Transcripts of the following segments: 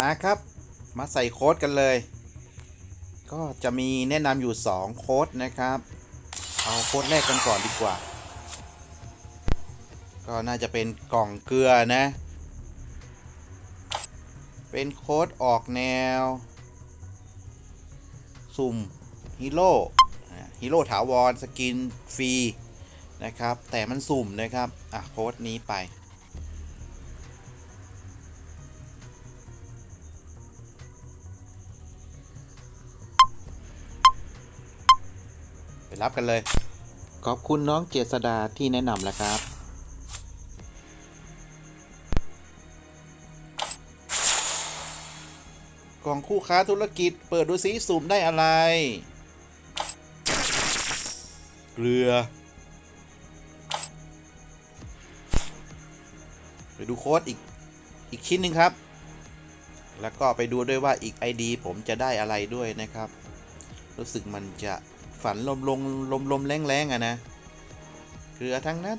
มาครับ มาใส่โค้ดกันเลย ก็จะมีแนะนำอยู่ 2 โค้ดนะครับ เอาโค้ดแรกกันก่อนดีกว่า ก็น่าจะเป็นกล่องเกลือนะ เป็นโค้ดออกแนว สุ่มฮีโร่ฮีโร่ถาวรสกินฟรีนะครับ แต่มันสุ่มนะครับ อะ โค้ดนี้ไป รับกันเลย ขอบคุณน้องเจษดาที่แนะนำแล้วครับ กล่องคู่ค้าธุรกิจเปิดดูซิสุ่มได้อะไร เกลือ ไปดูโค้ดอีก อีกชิ้นหนึ่งครับ แล้วก็ไปดูด้วยว่าอีก ID ผมจะได้อะไรด้วยนะครับ รู้สึกมันจะ ฝันลมลงลมลมแรงๆอะนะเกลือทั้งนั้น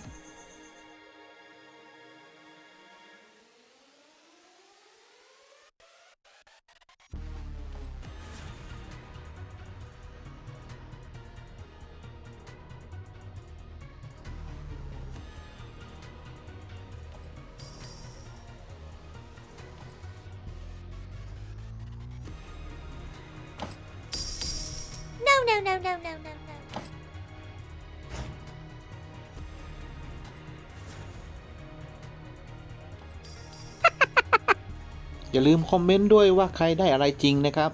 no, no, no, no, no, no. อย่าลืมคอมเมนต์ด้วยว่าใครได้อะไรจริงนะครับ